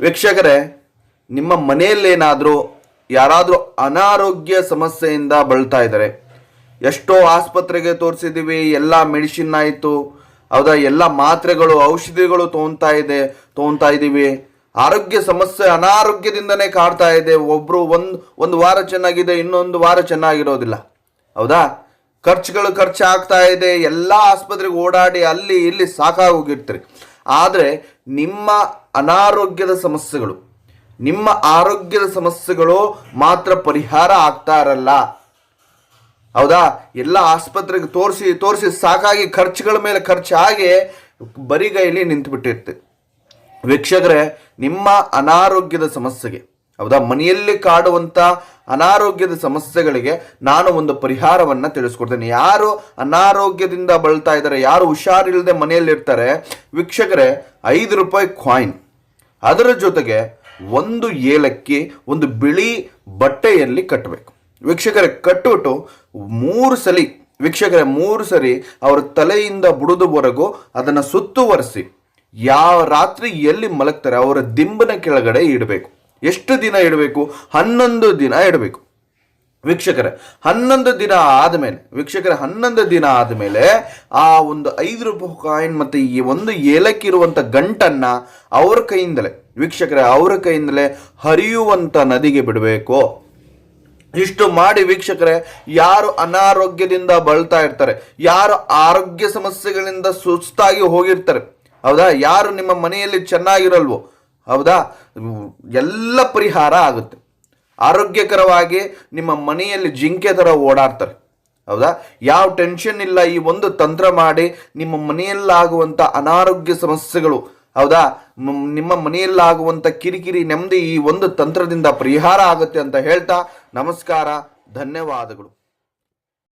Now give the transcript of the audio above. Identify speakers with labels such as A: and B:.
A: ವೀಕ್ಷಕರೇ, ನಿಮ್ಮ ಮನೆಯಲ್ಲೇನಾದರೂ ಯಾರಾದರೂ ಅನಾರೋಗ್ಯ ಸಮಸ್ಯೆಯಿಂದ ಬಳಲ್ತಾ ಇದ್ದಾರೆ. ಎಷ್ಟೋ ಆಸ್ಪತ್ರೆಗೆ ತೋರಿಸಿದ್ದೀವಿ ಎಲ್ಲ ಮೆಡಿಸಿನ್ ಆಯಿತು, ಹೌದಾ? ಎಲ್ಲ ಮಾತ್ರೆಗಳು, ಔಷಧಿಗಳು ತೊಗೊತಾ ಇದೆ ತೊಗೊತಾ ಇದ್ದೀವಿ ಆರೋಗ್ಯ ಸಮಸ್ಯೆ ಅನಾರೋಗ್ಯದಿಂದನೇ ಕಾಡ್ತಾ ಇದೆ. ಒಬ್ಬರು ಒಂದು ಒಂದು ವಾರ ಚೆನ್ನಾಗಿದೆ, ಇನ್ನೊಂದು ವಾರ ಚೆನ್ನಾಗಿರೋದಿಲ್ಲ. ಹೌದಾ? ಖರ್ಚುಗಳು ಖರ್ಚು ಆಗ್ತಾ ಇದೆ. ಎಲ್ಲ ಆಸ್ಪತ್ರೆಗೆ ಓಡಾಡಿ ಅಲ್ಲಿ ಇಲ್ಲಿ ಸಾಕಾಗೋಗಿರ್ತೀರಿ. ಆದರೆ ನಿಮ್ಮ ಅನಾರೋಗ್ಯದ ಸಮಸ್ಯೆಗಳು, ನಿಮ್ಮ ಆರೋಗ್ಯದ ಸಮಸ್ಯೆಗಳು ಮಾತ್ರ ಪರಿಹಾರ ಆಗ್ತಾ ಇರಲ್ಲ. ಹೌದಾ? ಎಲ್ಲ ಆಸ್ಪತ್ರೆಗೆ ತೋರಿಸಿ ತೋರಿಸಿ ಸಾಕಾಗಿ ಖರ್ಚುಗಳ ಮೇಲೆ ಖರ್ಚಾಗಿ ಬರಿಗೈಲಿ ನಿಂತು ಬಿಟ್ಟಿರ್ತೀವಿ ವೀಕ್ಷಕರೇ, ನಿಮ್ಮ ಅನಾರೋಗ್ಯದ ಸಮಸ್ಯೆಗೆ ಹೌದಾ? ಮನೆಯಲ್ಲಿ ಕಾಡುವಂಥ ಅನಾರೋಗ್ಯದ ಸಮಸ್ಯೆಗಳಿಗೆ ನಾನು ಒಂದು ಪರಿಹಾರವನ್ನು ತಿಳಿಸ್ಕೊಡ್ತೇನೆ. ಯಾರು ಅನಾರೋಗ್ಯದಿಂದ ಬಳಲ್ತಾ ಇದ್ದಾರೆ, ಯಾರು ಹುಷಾರಿಲ್ಲದೆ ಮನೆಯಲ್ಲಿರ್ತಾರೆ ವೀಕ್ಷಕರೇ, ಐದು ರೂಪಾಯಿ ಕಾಯಿನ್ ಅದರ ಜೊತೆಗೆ ಒಂದು ಏಲಕ್ಕಿ, ಒಂದು ಬಿಳಿ ಬಟ್ಟೆಯಲ್ಲಿ ಕಟ್ಟಬೇಕು. ವೀಕ್ಷಕರೇ ಕಟ್ಟಿಬಿಟ್ಟು ಮೂರು ಸಲಿ, ವೀಕ್ಷಕರೇ, ಮೂರು ಸರಿ ಅವರ ತಲೆಯಿಂದ ಬುಡದವರೆಗೂ ಅದನ್ನು ಸುತ್ತುವರಿಸಿ, ಯಾವ ರಾತ್ರಿ ಎಲ್ಲಿ ಮಲಗ್ತಾರೆ, ಅವರ ದಿಂಬನ ಕೆಳಗಡೆ ಇಡಬೇಕು. ಎಷ್ಟು ದಿನ ಇಡಬೇಕು? ಹನ್ನೊಂದು ದಿನ ಇಡಬೇಕು. ವೀಕ್ಷಕರೇ, ಹನ್ನೊಂದು ದಿನ ಆದಮೇಲೆ, ವೀಕ್ಷಕರ, ಹನ್ನೊಂದು ದಿನ ಆದಮೇಲೆ ಆ ಒಂದು ಐದು ರೂಪಾಯಿ ಕಾಯಿನ್ ಮತ್ತು ಈ ಒಂದು ಏಲಕ್ಕಿ ಇರುವಂಥ ಗಂಟನ್ನು ಅವ್ರ ಕೈಯಿಂದಲೇ, ವೀಕ್ಷಕರೇ, ಅವರ ಕೈಯಿಂದಲೇ ಹರಿಯುವಂಥ ನದಿಗೆ ಬಿಡಬೇಕು. ಇಷ್ಟು ಮಾಡಿ ವೀಕ್ಷಕರೇ, ಯಾರು ಅನಾರೋಗ್ಯದಿಂದ ಬಳಲ್ತಾ ಇರ್ತಾರೆ, ಯಾರು ಆರೋಗ್ಯ ಸಮಸ್ಯೆಗಳಿಂದ ಸುಸ್ತಾಗಿ ಹೋಗಿರ್ತಾರೆ, ಹೌದಾ? ಯಾರು ನಿಮ್ಮ ಮನೆಯಲ್ಲಿ ಚೆನ್ನಾಗಿರಲ್ವೋ ಹೌದಾ? ಎಲ್ಲ ಪರಿಹಾರ ಆಗುತ್ತೆ. ಆರೋಗ್ಯಕರವಾಗಿ ನಿಮ್ಮ ಮನೆಯಲ್ಲಿ ಜಿಂಕೆ ಥರ ಓಡಾಡ್ತಾರೆ. ಹೌದಾ? ಯಾವ ಟೆನ್ಷನ್ ಇಲ್ಲ ಈ ಒಂದು ತಂತ್ರ ಮಾಡಿ ನಿಮ್ಮ ಮನೆಯಲ್ಲಾಗುವಂಥ ಅನಾರೋಗ್ಯ ಸಮಸ್ಯೆಗಳು, ಹೌದಾ? ನಿಮ್ಮ ಮನೆಯಲ್ಲಾಗುವಂಥ ಕಿರಿಕಿರಿ, ನೆಮ್ಮದಿ ಈ ಒಂದು ತಂತ್ರದಿಂದ ಪರಿಹಾರ ಆಗುತ್ತೆ ಅಂತ ಹೇಳ್ತಾ ನಮಸ್ಕಾರ, ಧನ್ಯವಾದಗಳು.